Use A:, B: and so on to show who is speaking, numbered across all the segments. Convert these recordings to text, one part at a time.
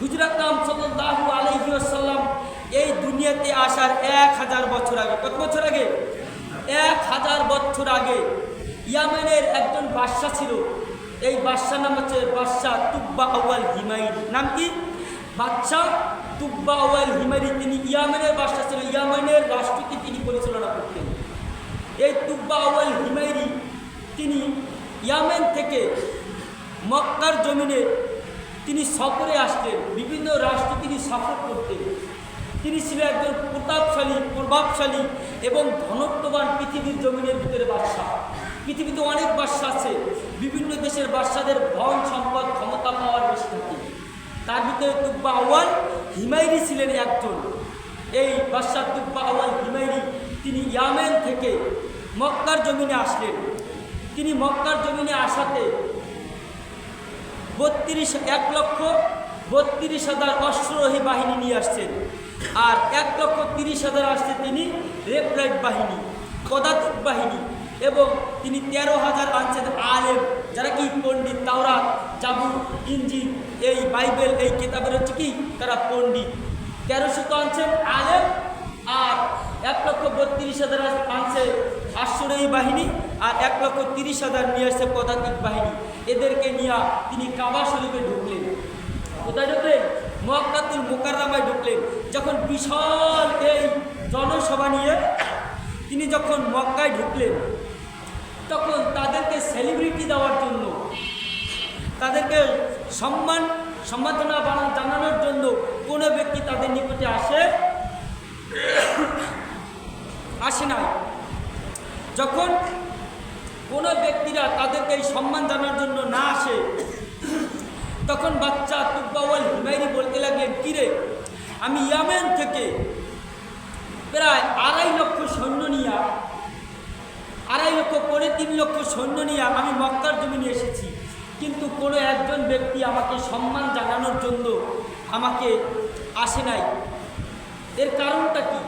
A: হুজরাত নাম সাল্লাল্লাহু আলাইহি ওয়াসাল্লাম এই দুনিয়াতে আসার এক হাজার বছর আগে। কত বছর আগে? এক হাজার বছর আগে ইয়ামেনের একজন বাদশাহ ছিল। এই বাদশাহ নাম হচ্ছে বাদশাহ তুব্বা আউয়াল হিমাইরি নাম কি? বাদশাহ তুব্বা আউয়াল হিমাইরি তিনি ইয়ামেনের বাদশাহ ছিল ইয়ামেনের রাষ্ট্রকে তিনি পরিচালনা করতেন। এই তুব্বা আউয়াল হিমাইরি তিনি ইয়ামেন থেকে মক্কার জমিনে তিনি সফরে আসতেন, বিভিন্ন রাষ্ট্রে তিনি সফর করতেন। তিনি ছিলেন একজন প্রতাপশালী, প্রভাবশালী এবং ধনত্ববান পৃথিবীর জমিনের ভিতরে বাদশাহ। পৃথিবীতে অনেক বাদশা আছে, বিভিন্ন দেশের বাদশাদের ধন সম্পদ ক্ষমতা পাওয়ার থাকে তার ভিতরে তুব্বা আওয়াল হিমাইরি ছিলেন একজন। এই বাদশাহ তুব্বা আওয়াল হিমাইরি তিনি ইয়ামেন থেকে মক্কার জমিনে আসলেন। তিনি মক্কার জমিনে আসাতে বত্রিশ, এক লক্ষ বত্রিশ হাজার অশ্বারোহী বাহিনী নিয়ে আসছেন। আর এক লক্ষ তিরিশ হাজার আসছে তিনি রেপ্রাইট বাহিনী, পদাতিক বাহিনী এবং তিনি তেরো হাজার আনছেন আলেম, যারা কি পণ্ডিত তাওরা জাবুর ইঞ্জিন এই বাইবেল, এই কেতাবের হচ্ছে কি? তারা পণ্ডিত। তেরোশো তো আনছেন আলেম আর এক লক্ষ বত্রিশ হাজার আনছে আশ্রয়ী বাহিনী আর এক লক্ষ তিরিশ হাজার নিয়ে আসছে পদাতিক বাহিনী। এদেরকে নিয়ে তিনি কাবা শরীফে ঢুকলেন। কোথায় ঢুকলেন? মক্কাতুল মোকাররামায় ঢুকলেন। যখন বিশাল এই জনসভা নিয়ে তিনি যখন মক্কায় ঢুকলেন, তখন তাদেরকে সেলিব্রিটি দেওয়ার জন্য, তাদেরকে সম্মান, সম্মাননা জানানোর জন্য কোনো ব্যক্তি তাদের নিকটে আসে আসে না যখন কোনো ব্যক্তিরা তাদেরকে এই সম্মান জানার জন্য না আসে, তখন বাচ্চা তুব্বাওয়াল হিমাইরি বলতে লাগলেন, কিরে, আমি ইয়ামেন থেকে প্রায় আড়াই লক্ষ সৈন্য নিয়ে, আড়াই লক্ষ পরে তিন লক্ষ সৈন্য নিয়ে আমি মক্কার জমিনে এসেছি। কিন্তু কোনো একজন ব্যক্তি আমাকে সম্মান জানানোর জন্য আমাকে আসে নাই। এর কারণটা কি?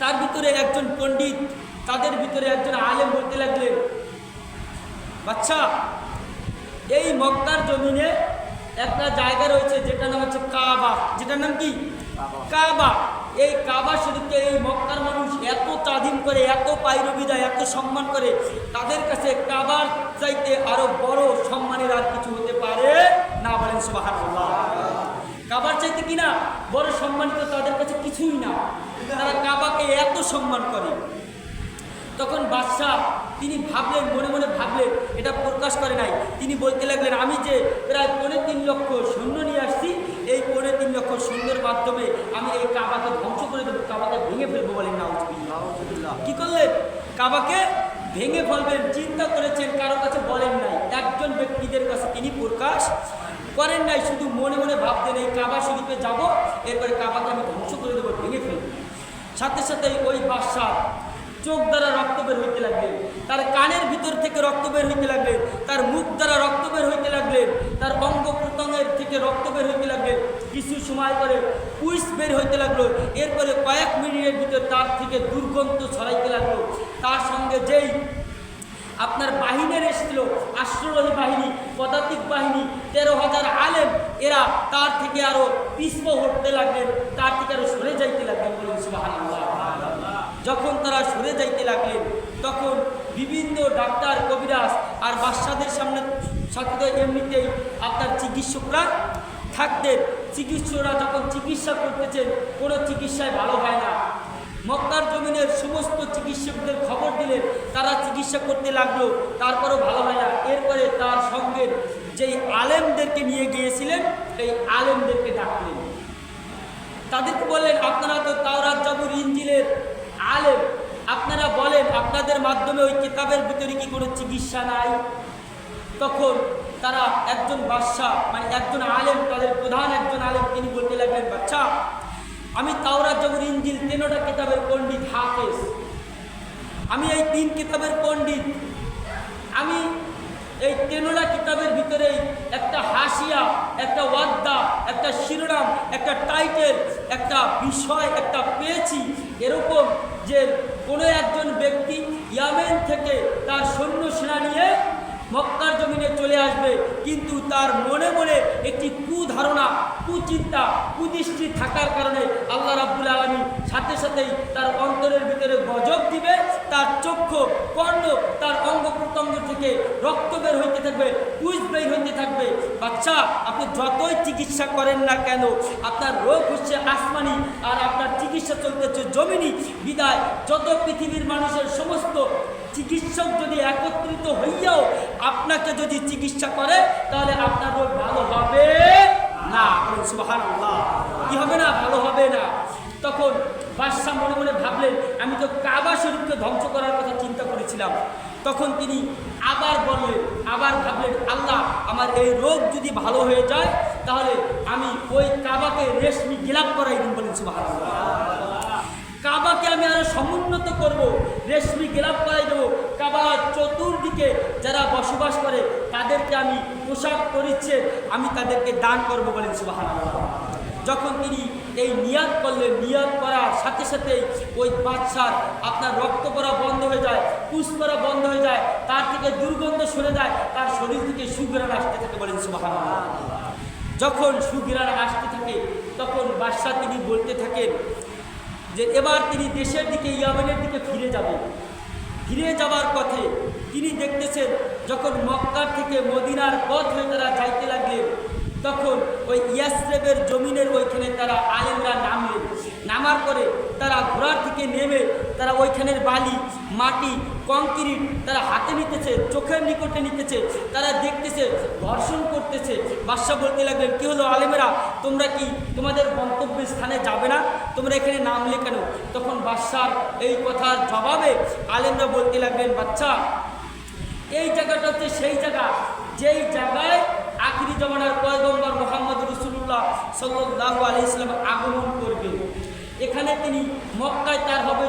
A: তার ভিতরে একজন পণ্ডিত তাদের ভিতরে একজন আলেম বলতে লাগলেন বাচ্চা এই মক্কার জমিনে একটা জায়গা রয়েছে যেটার নাম হচ্ছে কাবা। যেটার নাম কি? কাবা। এই কাবা শরীফকে এই মক্কার মানুষ এত তাদিম করে এত পাইরবি দেয় এত সম্মান করে তাদের কাছে কাবার চাইতে আরও বড় সম্মানের আর কিছু হতে পারে না বলেন সুবহানাল্লাহ। কাবার চাইতে কিনা বড় সম্মানিত তাদের কাছে কিছুই না। তারা কাবাকে এত সম্মান করে। তখন বাদশাহ তিনি ভাবলেন মনে মনে ভাবলেন এটা প্রকাশ করে নাই। তিনি বলতে লাগলেন আমি যে প্রায় পৌনে তিন লক্ষ সৈন্য নিয়ে আসছি এই পৌনে তিন লক্ষ সৈন্যের মাধ্যমে আমি এই কাবাকে ধ্বংস করে দেবো কাবাকে ভেঙে ফেলব বলেন না কি করলেন? কাবাকে ভেঙে ফেলবেন চিন্তা করেছেন কারও কাছে বলেন নাই। একজন ব্যক্তিদের কাছে তিনি প্রকাশ করেন নাই শুধু মনে মনে ভাবতেন এই কাবা শরীফে যাব এরপরে কাবাকে আমি ধ্বংস করে দেবো ভেঙে ফেলব। সাথে সাথে ওই বাদশাহ চোখ দ্বারা রক্ত বের হইতে লাগলেন তার কানের ভিতর থেকে রক্ত বের হইতে লাগলেন তার মুখ দ্বারা রক্ত বের হইতে লাগলেন তার অঙ্গ প্রত্যঙ্গের থেকে রক্ত বের হইতে লাগলেন কিছু সময় পরে পুইস বের হইতে লাগল। এরপরে কয়েক মিনিটের ভিতর তার থেকে দুর্গন্ধ ছড়াইতে লাগল। তার সঙ্গে যেই আপনার বাহিনীর এসেছিল আশ্রয়ী বাহিনী, পদাতিক বাহিনী, তেরো হাজার আলেম, এরা তার থেকে আরও পিছপো হতে লাগলেন, তার থেকে আরও সরে যাইতে লাগলেন বলুন সুবহানাল্লাহ। যখন তারা সরে যাইতে লাগলেন, তখন বিভিন্ন ডাক্তার, কবিরাজ আর বাচ্চাদের সামনে সাথে এমনিতেই আপনার চিকিৎসকরা থাকতেন। চিকিৎসকরা যখন চিকিৎসা করতেছেন, কোনো চিকিৎসায় ভালো হয় না। মক্কার জমিনের সমস্ত চিকিৎসকদের খবর দিলেন, তারা চিকিৎসা করতে লাগল, তারপরেও ভালো হয় না। এরপরে তার সঙ্গে যেই আলেমদেরকে নিয়ে গিয়েছিলেন, সেই আলেমদেরকে ডাকলেন। তাদেরকে বললেন, আপনারা তো তাওরাত জাবুর ইঞ্জিলের আলেম আপনারা বলেন আপনাদের মাধ্যমে ওই কিতাবের ভিতরে কি কোনো চিকিৎসা নাই? তখন তারা একজন বাদশাহ মানে একজন আলেম, তাদের প্রধান একজন আলেম, তিনি বলতে লাগলেন বাচ্চা আমি তাওরা যখন ইঞ্জিল তিনোটা কিতাবের পণ্ডিত হাফেজ। আমি এই তিন কিতাবের পণ্ডিত। আমি এই তেনোলা কিতাবের ভিতরেই একটা হাসিয়া, একটা ওয়াদ্দা একটা শিরোনাম, একটা টাইটেল একটা বিষয়, একটা পেয়েছি। এরকম যে কোনো একজন ব্যক্তি ইয়ামেন থেকে তার সৈন্য সেনা নিয়ে মক্কার চলে আসবে। কিন্তু তার মনে মনে একটি কুধারণা, কুচিন্তা, কুদৃষ্টি থাকার কারণে আল্লাহ রাব্বুল আলমী সাথে সাথেই তার অন্তরের ভিতরে গজব দিবে, তার চক্ষু, কর্ণ, তার অঙ্গ প্রত্যঙ্গ থেকে রক্ত বের হইতে থাকবে পুষ বের হইতে থাকবে। বাচ্চা, আপনি যতই চিকিৎসা করেন না কেন, আপনার রোগ হচ্ছে আসমানি আর আপনার চিকিৎসা চলতেছে জমিনি। বিদায়, যত পৃথিবীর মানুষের সমস্ত চিকিৎসক যদি একত্রিত হইয়াও আপনাকে যদি চিকিৎসা করে, তাহলে আপনার রোগ ভালো হবে না। কি হবে না? ভালো হবে না। তখন বাদশাহ মনে মনে ভাবলেন, আমি তো কাবা শরীফকে ধ্বংস করার কথা চিন্তা করেছিলাম। তখন তিনি আবার বললেন, আবার ভাবলেন, আল্লাহ, আমার এই রোগ যদি ভালো হয়ে যায়, তাহলে আমি ওই কাবাকে রেশমি গিলাপ করাই বলেন সুবাহ কাবাকে আমি আরও সমুন্নত করব, রেশমি গেলাপ করাই দেবো। কাবার চতুর্দিকে যারা বসবাস করে, তাদেরকে আমি পোশাক পরিচ্ছে আমি তাদেরকে দান করব বলেন সুবাহান যখন তিনি এই নিয়াদ করলেন, নিয়াদ করার সাথে সাথেই ওই বাচ্চার আপনার রক্ত পড়া বন্ধ হয়ে যায়, পুষ করা বন্ধ হয়ে যায়, তার থেকে দুর্গন্ধ সরে যায়, তার শরীর থেকে সুগ্রাণ আসতে থাকে বলেন সুবাহান যখন সুগ্রাণ আসতে থাকে, তখন বাদশাহ তিনি বলতে থাকেন যে এবার তিনি দেশের দিকে, ইয়ামেনের দিকে ফিরে যাবেন ফিরে যাওয়ার পথে তিনি দেখতেছেন, যখন মক্কার থেকে মদিনার পথ হয়ে তারা যাইতে লাগলেন, তখন ওই ইয়াসরেবের জমিনের ওইখানে তারা আলেমরা নামলেন। নামার পরে তারা ঘোড়ার থেকে নেমে তারা ওইখানের বালি মাটি, কংক্রিট তারা হাতে নিতেছে, চোখের নিকটে নিতেছে, তারা দেখতেছে, ধর্ষণ করতেছে। বাদশাহ বলতে লাগলেন, কি হলো আলেমেরা? তোমরা কি তোমাদের গন্তব্য স্থানে যাবে না? তোমরা এখানে নামলে কেন? তখন বাদশার এই কথার জবাবে আলেমরা বলতে লাগলেন বাচ্চা এই জায়গাটা হচ্ছে সেই জায়গা। যেই জায়গায় আখিরি জমানার পয়গম্বর মোহাম্মদ রসুল্লাহ সাল্লাহ আলি ইসলাম আগমন করবে। এখানে তিনি মক্কায় তার হবে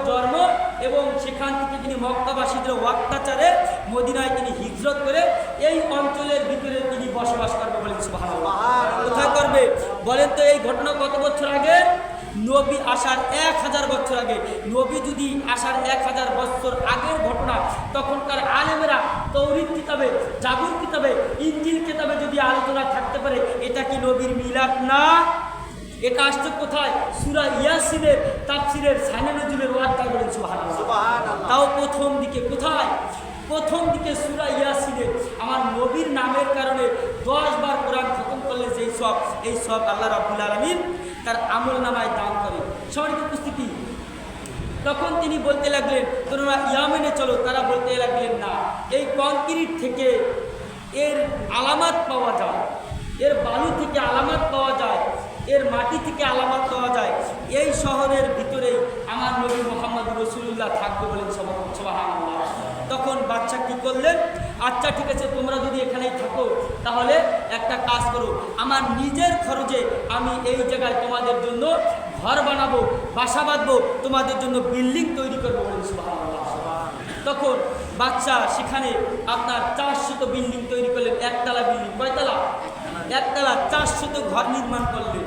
A: সেখান থেকে তিনি মক্কাবাসীদের অত্যাচারে মদিনায় তিনি হিজরত করে এই অঞ্চলের ভিতরে তিনি বসবাস করবে বলেন। কোথায় করবে। বলেন তো এই ঘটনা কত বছর আগে? নবী আসার এক হাজার বছর আগে। নবী যদি আসার এক হাজার বছর আগের ঘটনা তখনকার আলেমেরা তৌরিদ কিতাবে জাগুর কিতাবে ইঞ্জিল কিতাবে যদি আলোচনা থাকতে পারে এটা কি নবীর মিলাদ না? এটা আসছে কোথায়? সুরা ইয়াসিনের তাফসিরের সাইনানজুলের ওয়ার্তায় বলেন সুবহানাল্লাহ। তাও প্রথম দিকে কোথায়? প্রথম দিকে সুরা ইয়াসিনের আমার নবীর নামের কারণে দশ বার কোরআন খতম করলে যেই সব এই সব আল্লাহ রাবুল আলমিন তার আমল নামায় দান করে সবাইকে উপস্থিতি তখন তিনি বলতে লাগলেন তোমরা ইয়ামেনে চলো। তারা বলতে লাগলেন না এই কংক্রিট থেকে এর আলামাত পাওয়া যায়। এর বালু থেকে আলামাত পাওয়া যায়। মাটি থেকে আলামত পাওয়া যায়। এই শহরের ভিতরেই আমার নবী মোহাম্মদ রসুল্লাহ থাকবে বলেন তখন বাচ্চা কি করলেন আচ্ছা ঠিক আছে, তোমরা যদি এখানেই থাকো, তাহলে একটা কাজ করো। আমার নিজের খরচে আমি এই জায়গায় তোমাদের জন্য ঘর বানাবো, বাসা বাঁধবো, তোমাদের জন্য বিল্ডিং তৈরি করব বলেন। তখন বাচ্চা সেখানে আপনার চারশত বিল্ডিং তৈরি করলেন, একতলা বিল্ডিং, কয়তলা? একতলা, চারশত ঘর নির্মাণ করলেন।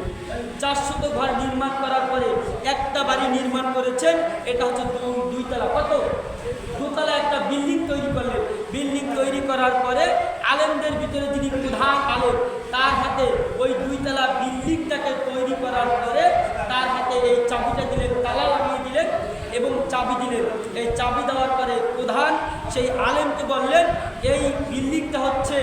A: চারশত ঘর নির্মাণ করার পরে একটা বাড়ি নির্মাণ করেছেন, এটা হচ্ছে দুইতলা। কত? দুতলা একটা বিল্ডিং তৈরি করলেন। বিল্ডিং তৈরি করার পরে আলেমদের ভিতরে যিনি প্রধান আলেম, তার হাতে ওই দুইতলা বিল্ডিংটাকে তৈরি করার পরে তার হাতে এই চাবিটা দিলেন, তালা লাগিয়ে দিলেন এবং চাবি দিলেন। এই চাবি দেওয়ার পরে প্রধান সেই আলেমকে বললেন, এই বিল্ডিংটা হচ্ছে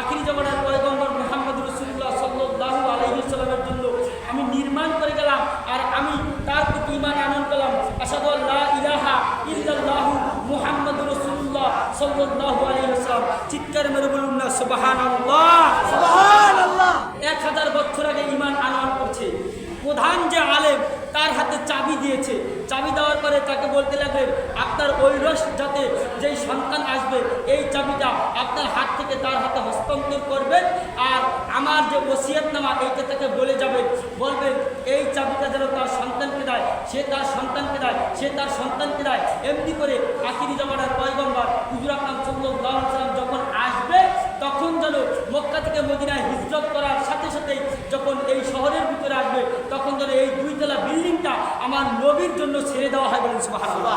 A: আখিরি জমানার পয়গম্বর মোহাম্মদ রসুল্লাহ সাল্লাহ আলহিসাল্লামের জন্য আমি নির্মাণ করে গেলাম আর আমি তার প্রতি ইমান আনন্দ করলাম আসাদু আল্লাহ ইলাহা ইল্লাল্লাহু মুহাম্মদ চিৎকার মেরে বলুন না সুবাহান এক হাজার বছর আগে ইমান আনয়ন করছে। প্রধান যে আলেম তার হাতে চাবি দিয়েছে। চাবি দেওয়ার পরে তাকে বলতে লাগলেন আপনার ঐরস যাতে যেই সন্তান আসবে এই চাবিটা আপনার হাত থেকে তার হাতে হস্তান্তর করবেন আর আমার যে ওসিয়ত নামা এইটা তাকে বলে যাবেন। বলবেন এই চাবিটা যেন তার সন্তানকে দেয় সে তার সন্তানকে দেয় সে তার সন্তানকে দেয়। এমনি করে আখিরি জমানার পয়গম্বর হুজুর আকরাম সাল্লাম যখন আসবে তখন যেন মক্কা থেকে মদিনায় হিজরত করার সাথে সাথে যখন এই শহরের ভিতরে আসবে তখন যেন এই দুইতলা বিল্ডিংটা আমার নবীর জন্য ছেড়ে দেওয়া হয় বলেন সুবহানাল্লাহ।